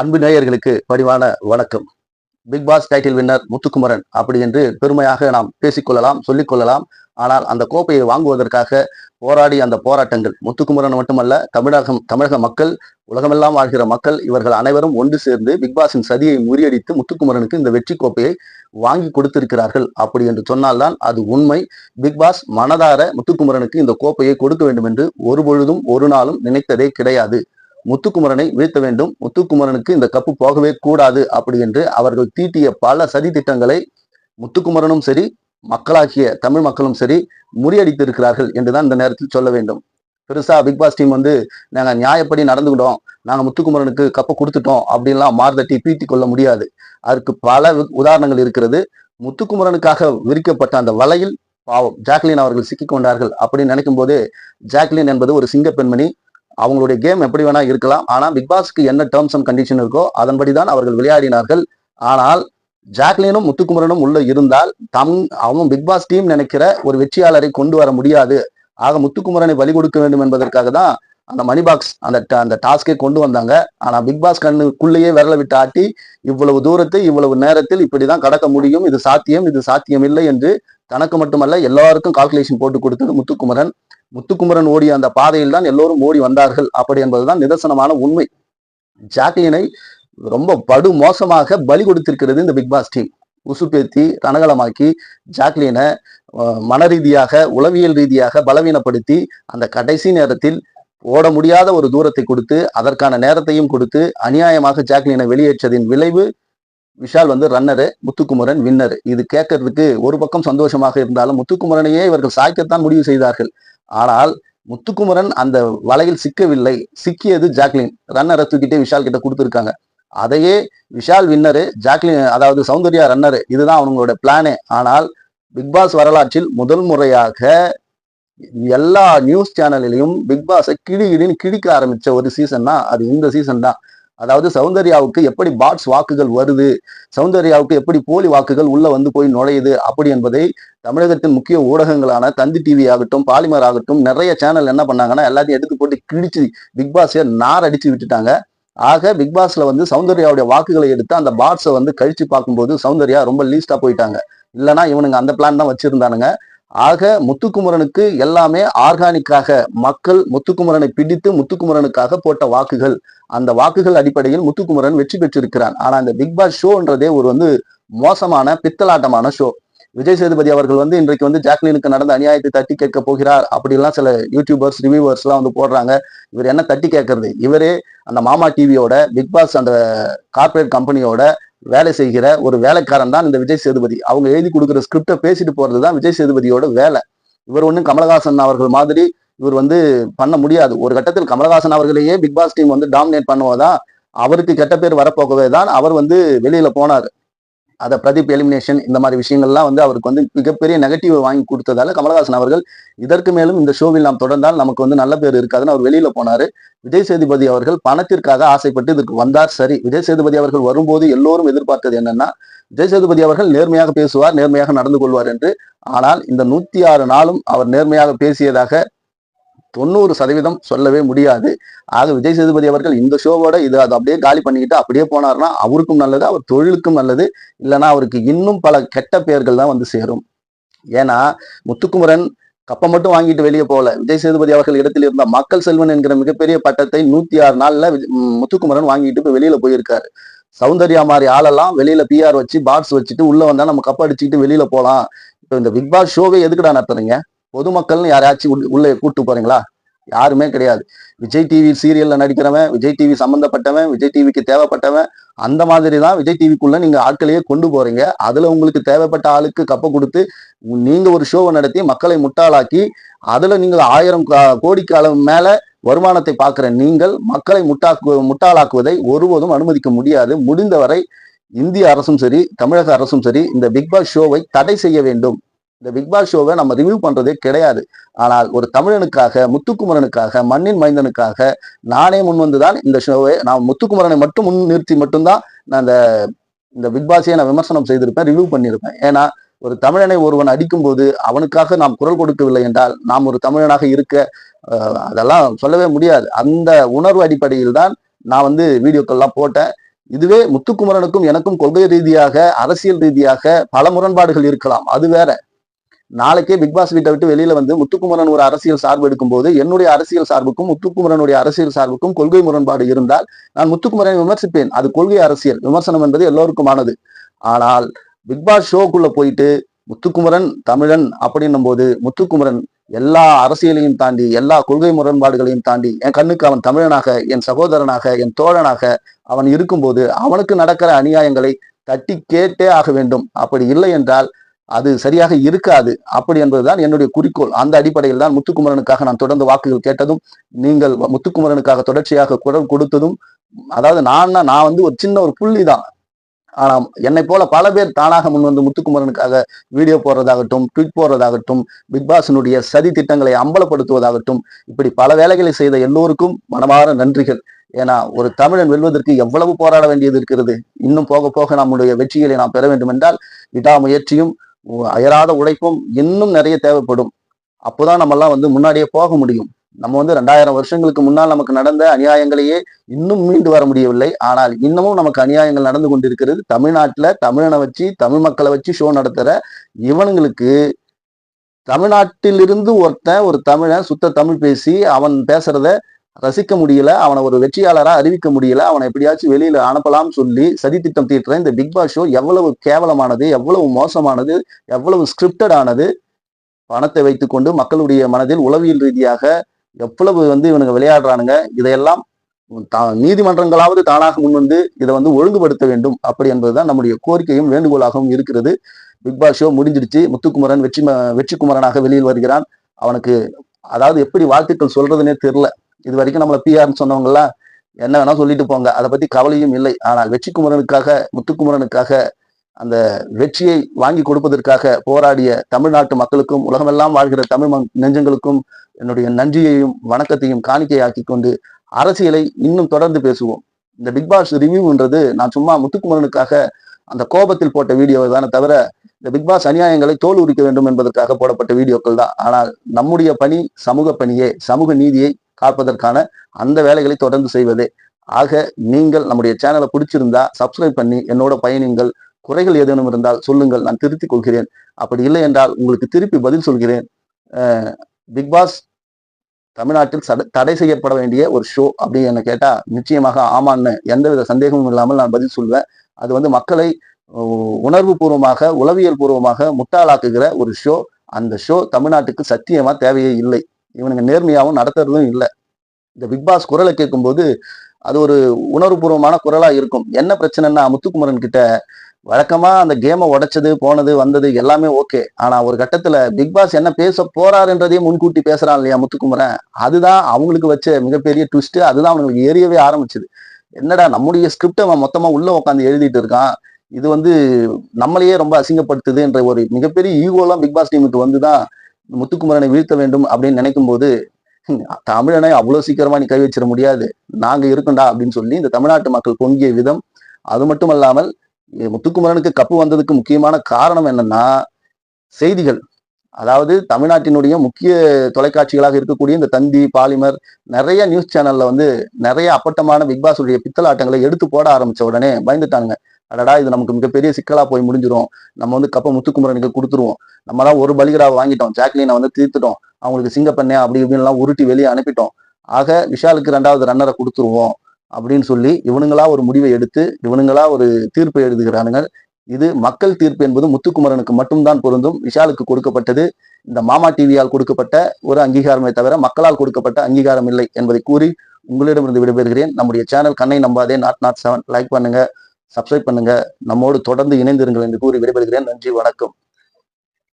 அன்பு நேயர்களுக்கு பணிவான வணக்கம். Bigg Boss title winner Muthukumaran அப்படி என்று பெருமையாக நாம் பேசிக்கொள்ளலாம் சொல்லிக்கொள்ளலாம். ஆனால் அந்த கோப்பையை வாங்குவதற்காக போராடி அந்த போராட்டங்கள் முத்துக்குமரன் மட்டுமல்ல தமிழகம் தமிழக மக்கள் உலகமெல்லாம் வாழ்கிற மக்கள் இவர்கள் அனைவரும் ஒன்று சேர்ந்து பிக்பாஸின் சதியை முறியடித்து முத்துக்குமரனுக்கு இந்த வெற்றி கோப்பையை வாங்கி கொடுத்திருக்கிறார்கள் அப்படி என்று சொன்னால்தான் அது உண்மை. பிக்பாஸ் மனதார முத்துக்குமரனுக்கு இந்த கோப்பையை கொடுக்க வேண்டும் என்று ஒரு பொழுதும் ஒரு நாளும் நினைத்ததே கிடையாது. முத்துக்குமரனை வீழ்த்த வேண்டும். முத்துக்குமரனுக்கு இந்த கப்பு போகவே கூடாது அப்படி என்று அவர்கள் தீட்டிய பல சதி திட்டங்களை முத்துக்குமரனும் சரி மக்களாகிய தமிழ் மக்களும் சரி முறியடித்திருக்கிறார்கள் என்றுதான் இந்த நேரத்தில் சொல்ல வேண்டும். பெருசா பிக் பாஸ் டீம் வந்து நாங்க நியாயப்படி நடந்துக்கிட்டோம். நாங்க முத்துக்குமரனுக்கு கப்பை கொடுத்துட்டோம் அப்படின்லாம் மார்தட்டி பீத்தி கொள்ள முடியாது. அதற்கு பல உதாரணங்கள் இருக்கிறது. முத்துக்குமரனுக்காக விரிக்கப்பட்ட அந்த வலையில் பாவம் ஜாக்லின் அவர்கள் சிக்கிக் கொண்டார்கள் அப்படின்னு நினைக்கும் போது ஜாக்லின் என்பது ஒரு சிங்க பெண்மணி. அவங்களுடைய கேம் எப்படி வேணா இருக்கலாம். ஆனால் பிக் பாஸ்க்கு என்ன டேர்ம்ஸ் அண்ட் கண்டிஷன் இருக்கோ அதன்படிதான் அவர்கள் விளையாடினார்கள். ஆனால் ஜாக்லினும் முத்துக்குமரனும் உள்ள இருந்தால் தம் அவன் பிக் பாஸ் டீம் நினைக்கிற ஒரு வெற்றியாளரை கொண்டு வர முடியாது. ஆக முத்துக்குமரனை பலி கொடுக்க வேண்டும் என்பதற்காக தான் அந்த மணி பாக்ஸ் அந்த அந்த டாஸ்கை கொண்டு வந்தாங்க. ஆனா பிக் பாஸ் கண்ணுக்குள்ளேயே விரல விட்டு ஆட்டி இவ்வளவு தூரத்தை இவ்வளவு நேரத்தில் இப்படிதான் கடக்க முடியும். இது சாத்தியம் இது சாத்தியம் இல்லை என்று தனக்கு மட்டுமல்ல எல்லாருக்கும் கால்குலேஷன் போட்டு கொடுத்தது முத்துக்குமரன். முத்துக்குமரன் ஓடிய அந்த பாதையில் தான் எல்லோரும் ஓடி வந்தார்கள். அப்படி என்பதுதான் நிதர்சனமான உண்மை. ஜாக்லினை ரொம்ப படு மோசமாக பலி கொடுத்திருக்கிறது இந்த பிக் பாஸ் டீம். உசுப்பேத்தி ரணகலமாக்கி ஜாக்லினை மன ரீதியாக உளவியல் ரீதியாக பலவீனப்படுத்தி அந்த கடைசி நேரத்தில் ஓட முடியாத ஒரு தூரத்தை கொடுத்து அதற்கான நேரத்தையும் கொடுத்து அநியாயமாக ஜாக்லினை வெளியேற்றதின் விளைவு விஷால் வந்து ரன்னரு முத்துக்குமரன் வின்னர் இது கேட்கறதுக்கு ஒரு பக்கம் சந்தோஷமாக இருந்தாலும் முத்துக்குமரனையே இவர்கள் சாய்க்கத்தான் முடிவு செய்தார்கள். ஆனால் முத்துக்குமரன் அந்த வலையில் சிக்கவில்லை. சிக்கியது ஜாக்லின். ரன்னரை தூக்கிட்டே விஷால் கிட்ட கொடுத்துருக்காங்க. அதையே விஷால் வின்னரு ஜாக்லின் அதாவது சௌந்தர்யா ரன்னரு இதுதான் அவங்களோட பிளானே ஆனால் பிக்பாஸ் வரலாற்றில் முதல் முறையாக எல்லா நியூஸ் சேனலிலையும் பிக்பாஸை கிடி கிடின்னு கிடிக்க ஆரம்பிச்ச ஒரு சீசன்னா அது இந்த சீசன் தான். அதாவது சௌந்தர்யாவுக்கு எப்படி பாட்ஸ் வாக்குகள் வருது சௌந்தர்யாவுக்கு எப்படி போலி வாக்குகள் உள்ள வந்து போய் நுழையுது அப்படி என்பதை தமிழகத்தின் முக்கிய ஊடகங்களான தந்தி டிவி ஆகட்டும் பாலிமர் ஆகட்டும் நிறைய சேனல் என்ன பண்ணாங்கன்னா எல்லாத்தையும் எடுத்து போட்டு கிழிச்சு பிக் பாஸை நார் அடிச்சு விட்டுட்டாங்க. ஆக பிக் பாஸ்ல வந்து சௌந்தர்யாவுடைய வாக்குகளை எடுத்து அந்த பாட்ஸை வந்து கழிச்சு பார்க்கும்போது சௌந்தர்யா ரொம்ப லீஸ்டா போயிட்டாங்க. இல்லைன்னா இவனுங்க அந்த பிளான் தான் வச்சிருந்தானுங்க. ஆக முத்துக்குமரனுக்கு எல்லாமே ஆர்கானிக்காக மக்கள் முத்துக்குமரனை பிடித்து முத்துக்குமரனுக்காக போட்ட வாக்குகள். அந்த வாக்குகள் அடிப்படையில் முத்துக்குமரன் வெற்றி பெற்றிருக்கிறான். ஆனா இந்த பிக் பாஸ் ஷோன்றதே ஒரு வந்து மோசமான பித்தலாட்டமான ஷோ. விஜய் சேதுபதி அவர்கள் வந்து இன்றைக்கு வந்து ஜாக்லினுக்கு நடந்த அநியாயத்தை தட்டி கேட்க போகிறார் அப்படிலாம் சில யூடியூபர்ஸ் ரிவியூவர்ஸ் எல்லாம் வந்து போடுறாங்க. இவர் என்ன தட்டி கேட்கறது? இவரே அந்த மாமா டிவியோட பிக் பாஸ் அந்த கார்ப்பரேட் கம்பெனியோட வேலை செய்கிற ஒரு வேலைக்காரன் தான் இந்த விஜய் சேதுபதி. அவங்க எழுதி கொடுக்குற ஸ்கிரிப்டை பேசிட்டு போறது தான் விஜய் சேதுபதியோட வேலை. இவர் ஒன்றும் கமலஹாசன் அவர்கள் மாதிரி இவர் வந்து பண்ண முடியாது. ஒரு கட்டத்தில் கமலஹாசன் அவர்களையே பிக் பாஸ் டீம் வந்து டாமினேட் பண்ணுவதா? அவருக்கு கெட்ட பேர் வரப்போகவே தான் அவர் வந்து வெளியில போனார். அதை பிரதீப் எலிமினேஷன் இந்த மாதிரி விஷயங்கள்லாம் வந்து அவருக்கு வந்து மிகப்பெரிய நெகட்டிவ் வாங்கி கொடுத்ததால கமலஹாசன் அவர்கள் இதற்கு மேலும் இந்த ஷோவில் நாம் தொடர்ந்தால் நமக்கு வந்து நல்ல பேர் இருக்காதுன்னு அவர் வெளியில போனாரு. விஜய் சேதுபதி அவர்கள் பணத்திற்காக ஆசைப்பட்டு இதுக்கு வந்தார். சரி விஜய் சேதுபதி அவர்கள் வரும்போது எல்லோரும் எதிர்பார்த்தது என்னன்னா விஜய் சேதுபதி அவர்கள் நேர்மையாக பேசுவார் நேர்மையாக நடந்து கொள்வார் என்று. ஆனால் இந்த நூத்தி ஆறு நாளும் அவர் நேர்மையாக பேசியதாக தொண்ணூறு சதவீதம் சொல்லவே முடியாது. ஆக விஜய் சேதுபதி அவர்கள் இந்த ஷோவோட இது அதை அப்படியே காலி பண்ணிக்கிட்டு அப்படியே போனார்னா அவருக்கும் நல்லது அவர் தொழிலுக்கும் நல்லது. இல்லைன்னா அவருக்கு இன்னும் பல கெட்ட பெயர்கள் தான் வந்து சேரும். ஏன்னா முத்துக்குமரன் கப்பை மட்டும் வாங்கிட்டு வெளியே போகல. விஜய் சேதுபதி அவர்கள் இடத்தில் இருந்த மக்கள் செல்வன் என்கிற மிகப்பெரிய பட்டத்தை நூத்தி ஆறு நாள்ல முத்துக்குமரன் வாங்கிட்டு இப்போ வெளியில போயிருக்காரு. சௌந்தர்யா மாதிரி ஆளெல்லாம் வெளியில பிஆர் வச்சு பாட்ஸ் வச்சுட்டு உள்ள வந்தா நம்ம கப் அடிச்சுக்கிட்டு வெளியில போகலாம் இப்போ இந்த பிக் பாஸ் ஷோவே எதுக்குடா நடத்துறீங்க? பொதுமக்கள்னு யாரையாச்சும் உள்ள- உள்ள கூட்டு போறீங்களா? யாருமே கிடையாது. விஜய் டிவி சீரியல்ல நடிக்கிறவன் விஜய் டிவி சம்பந்தப்பட்டவன் விஜய் டிவிக்கு தேவைப்பட்டவன் அந்த மாதிரி தான் விஜய் டிவிக்குள்ள நீங்க ஆட்களையே கொண்டு போறீங்க. அதுல உங்களுக்கு தேவைப்பட்ட ஆளுக்கு கப்பை கொடுத்து நீங்க ஒரு ஷோவை நடத்தி மக்களை முட்டாளாக்கி அதுல நீங்கள் ஆயிரம் கா- கோடிக்கு அளவு மேல வருமானத்தை பார்க்கிற நீங்கள் மக்களை முட்டாக்கு முட்டாளாக்குவதை ஒருபோதும் அனுமதிக்க முடியாது. முடிந்தவரை இந்திய அரசும் சரி தமிழக அரசும் சரி இந்த பிக் பாஸ் ஷோவை தடை செய்ய வேண்டும். இந்த பிக்பாஸ் ஷோவை நம்ம ரிவ்யூ பண்றதே கிடையாது. ஆனால் ஒரு தமிழனுக்காக முத்துக்குமரனுக்காக மண்ணின் மைந்தனுக்காக நானே முன்வந்து தான் இந்த ஷோவை நான் முத்துக்குமரனை மட்டும் முன் நிறுத்தி மட்டும்தான் நான் இந்த இந்த பிக்பாஸையே நான் விமர்சனம் செய்திருப்பேன் ரிவ்யூ பண்ணியிருப்பேன். ஏன்னா ஒரு தமிழனை ஒருவன் அடிக்கும்போது அவனுக்காக நாம் குரல் கொடுக்கவில்லை என்றால் நாம் ஒரு தமிழனாக இருக்க அதெல்லாம் சொல்லவே முடியாது. அந்த உணர்வு அடிப்படையில் தான் நான் வந்து வீடியோக்கள்லாம் போட்டேன். இதுவே முத்துக்குமரனுக்கும் எனக்கும் கொள்கை ரீதியாக அரசியல் ரீதியாக பல முரண்பாடுகள் இருக்கலாம். அது வேற. நாளைக்கே பிக் பாஸ் வீட்டை விட்டு வெளியில வந்து முத்துக்குமரன் ஒரு அரசியல் சார்பு எடுக்கும்போது என்னுடைய அரசியல் சார்புக்கும் முத்துக்குமரனுடைய அரசியல் சார்புக்கும் கொள்கை முரண்பாடு இருந்தால் நான் முத்துக்குமரனை விமர்சிப்பேன். அது கொள்கை அரசியல். விமர்சனம் என்பது எல்லோருக்குமானது. ஆனால் பிக் பாஸ் ஷோக்குள்ள போயிட்டு முத்துக்குமரன் தமிழன் அப்படின்னும் போது முத்துக்குமரன் எல்லா அரசியலையும் தாண்டி எல்லா கொள்கை முரண்பாடுகளையும் தாண்டி என் கண்ணுக்கு அவன் தமிழனாக என் சகோதரனாக என் தோழனாக அவன் இருக்கும்போது அவனுக்கு நடக்கிற அநியாயங்களை தட்டி கேட்டே ஆக வேண்டும். அப்படி இல்லை என்றால் அது சரியாக இருக்காது. அப்படி என்பதுதான் என்னுடைய குறிக்கோள். அந்த அடிப்படையில் தான் முத்துக்குமரனுக்காக நான் தொடர்ந்து வாக்குகள் கேட்டதும் நீங்கள் முத்துக்குமரனுக்காக தொடர்ச்சியாக குரல் கொடுத்ததும் அதாவது நான் நான் வந்து ஒரு சின்ன ஒரு புள்ளி தான் ஆனா என்னை போல பல பேர் தானாக முன் வந்து முத்துக்குமரனுக்காக வீடியோ போடுறதாகட்டும் ட்வீட் போடுறதாகட்டும் பிக்பாஸினுடைய சதி திட்டங்களை அம்பலப்படுத்துவதாகட்டும் இப்படி பல வேலைகளை செய்த எல்லோருக்கும் மனமார நன்றிகள். ஏன்னா ஒரு தமிழன் வெல்வதற்கு எவ்வளவு போராட வேண்டியது இருக்கிறது? இன்னும் போக போக நம்முடைய வெற்றிகளை நாம் பெற வேண்டும் என்றால் விடாமுயற்சியும் அயராத உழைப்பும் இன்னும் நிறைய தேவைப்படும். அப்போதான் நம்மெல்லாம் வந்து முன்னாடியே போக முடியும். நம்ம வந்து ரெண்டாயிரம் வருஷங்களுக்கு முன்னால் நமக்கு நடந்த அநியாயங்களையே இன்னும் மீண்டு வர முடியவில்லை. ஆனால் இன்னமும் நமக்கு அநியாயங்கள் நடந்து கொண்டிருக்கிறது. தமிழ்நாட்டில் தமிழனை வச்சு தமிழ் மக்களை வச்சு ஷோ நடத்துகிற இவனுங்களுக்கு தமிழ்நாட்டிலிருந்து ஒருத்தன் ஒரு தமிழன் சுத்த தமிழ் பேசி அவன் பேசுறத ரசிக்க முடியல அவனை ஒரு வெற்றியாளராக அறிவிக்க முடியல அவனை எப்படியாச்சும் வெளியில அனுப்பலாம் சொல்லி சதித்திட்டம் தீட்டுற இந்த பிக் பாஸ் ஷோ எவ்வளவு கேவலமானது எவ்வளவு மோசமானது எவ்வளவு ஸ்கிரிப்டட் ஆனது? பணத்தை வைத்துக்கொண்டு மக்களுடைய மனதில் உளவியல் ரீதியாக எவ்வளவு வந்து இவனுங்க விளையாடுறானுங்க? இதையெல்லாம் நீதிமன்றங்களாவது தானாக முன்வந்து இதை வந்து ஒழுங்குபடுத்த வேண்டும். அப்படி என்பதுதான் நம்முடைய கோரிக்கையும் வேண்டுகோளாகவும் இருக்கிறது. பிக் பாஸ் ஷோ முடிஞ்சிடுச்சு. முத்துக்குமரன் வெற்றி வெற்றி குமரனாக வெளியில் வருகிறான். அவனுக்கு அதாவது எப்படி வாழ்த்துக்கள் சொல்றதுன்னே தெரியல. இது வரைக்கும் நம்மள பிஆர்னு சொன்னவங்கலாம் என்ன வேணா சொல்லிட்டு போங்க. அதை பத்தி கவலையும் இல்லை. ஆனால் வெற்றி குமரனுக்காக முத்துக்குமரனுக்காக அந்த வெற்றியை வாங்கி கொடுப்பதற்காக போராடிய தமிழ்நாட்டு மக்களுக்கும் உலகமெல்லாம் வாழ்கிற தமிழ் நெஞ்சங்களுக்கும் என்னுடைய நன்றியையும் வணக்கத்தையும் காணிக்கையாக்கி கொண்டு அரசியலை இன்னும் தொடர்ந்து பேசுவோம். இந்த பிக் பாஸ் ரிவ்யூன்றது நான் சும்மா முத்துக்குமரனுக்காக அந்த கோபத்தில் போட்ட வீடியோ தானே தவிர இந்த பிக் பாஸ் அநியாயங்களை தோல் உரிக்க வேண்டும் என்பதற்காக போடப்பட்ட வீடியோக்கள் தான். ஆனால் நம்முடைய பணி சமூக பணியே சமூக நீதியை காப்பதற்கான அந்த வேலைகளை தொடர்ந்து செய்வதே. ஆக நீங்கள் நம்முடைய சேனலை பிடிச்சிருந்தா சப்ஸ்கிரைப் பண்ணி என்னோட பயணிங்கள் குறைகள் ஏதேனும் இருந்தால் சொல்லுங்கள் நான் திருத்திக் கொள்கிறேன். அப்படி இல்லை என்றால் உங்களுக்கு திருப்பி பதில் சொல்கிறேன். பிக் பாஸ் தமிழ்நாட்டில் தடை செய்யப்பட வேண்டிய ஒரு ஷோ அப்படின்னு என்ன கேட்டால் நிச்சயமாக ஆமான்னு எந்தவித சந்தேகமும் இல்லாமல் நான் பதில் சொல்வேன். அது வந்து மக்களை உணர்வு பூர்வமாக உளவியல் பூர்வமாக முட்டாளாக்குகிற ஒரு ஷோ அந்த ஷோ தமிழ்நாட்டுக்கு சத்தியமா தேவையே இல்லை. இவனுங்க நேர்மையாகவும் நடத்துறதும் இல்லை. இந்த பிக்பாஸ் குரலை கேட்கும்போது அது ஒரு உணர்வுபூர்வமான குரலா இருக்கும். என்ன பிரச்சனைன்னா முத்துக்குமரன் கிட்ட வழக்கமா அந்த கேமை உடைச்சது போனது வந்தது எல்லாமே ஓகே ஆனா ஒரு கட்டத்துல பிக் பாஸ் என்ன பேச போறாருன்றதையும் முன்கூட்டி பேசுறான் இல்லையா முத்துக்குமரன்? அதுதான் அவங்களுக்கு வச்ச மிகப்பெரிய ட்விஸ்ட் அதுதான் அவங்களுக்கு ஏறியவே ஆரம்பிச்சது. என்னடா நம்முடைய ஸ்கிரிப்டை அவன் மொத்தமா உள்ள உட்காந்து எழுதிட்டு இருக்கான். இது வந்து நம்மளையே ரொம்ப அசிங்கப்படுத்துது என்ற ஒரு மிகப்பெரிய ஈகோலாம் பிக் பாஸ் டீமுக்கு வந்துதான் முத்துக்குமரனை வீழ்த்த வேண்டும் அப்படின்னு நினைக்கும் போது தமிழனை அவ்வளவு சீக்கிரமா நீ கை வச்சிட முடியாது. நாங்க இருக்கண்டா அப்படின்னு சொல்லி இந்த தமிழ்நாட்டு மக்கள் பொங்கிய விதம். அது மட்டும் அல்லாமல் முத்துக்குமரனுக்கு கப்பு வந்ததுக்கு முக்கியமான காரணம் என்னன்னா செய்திகள். அதாவது தமிழ்நாட்டினுடைய முக்கிய தொலைக்காட்சிகளாக இருக்கக்கூடிய இந்த தந்தி பாலிமர் நிறைய நியூஸ் சேனல்ல வந்து நிறைய அப்பட்டமான பிக் பாஸுடைய பித்தலாட்டங்களை எடுத்து போட ஆரம்பிச்ச உடனே பயந்துட்டாங்க அடடா இது நமக்கு மிகப்பெரிய சிக்கலா போய் முடிஞ்சிடும் நம்ம வந்து கப்ப முத்துக்குமரனுக்கு கொடுத்துருவோம். நம்ம தான் ஒரு பலிகடாவை வாங்கிட்டோம். ஜாக்லினை வந்து தீர்த்துட்டோம். அவங்களுக்கு சிங்கப்பண்ணே அப்படி இப்படின்லாம் உருட்டி வெளியே அனுப்பிட்டோம். ஆக விஷாலுக்கு ரெண்டாவது ரன்னரை கொடுத்துருவோம் அப்படின்னு சொல்லி இவனுங்களா ஒரு முடிவை எடுத்து இவனுங்களா ஒரு தீர்ப்பை எழுதுகிறானுங்க. இது மக்கள் தீர்ப்பு என்பது முத்துக்குமரனுக்கு மட்டும்தான் பொருந்தும். விஷாலுக்கு கொடுக்கப்பட்டது இந்த மாமா டிவியால் கொடுக்கப்பட்ட ஒரு அங்கீகாரமே தவிர மக்களால் கொடுக்கப்பட்ட அங்கீகாரம் இல்லை என்பதை கூறி உங்களிடமிருந்து விடைபெறுகிறேன். நம்முடைய channel Kannai Nambathe naught naught seven like பண்ணுங்க. சப்ஸ்கிரைப் பண்ணுங்க. நம்மோடு தொடர்ந்து இணைந்திருங்கள் என்று கூறி விடைபெறுகிறேன். நன்றி வணக்கம்.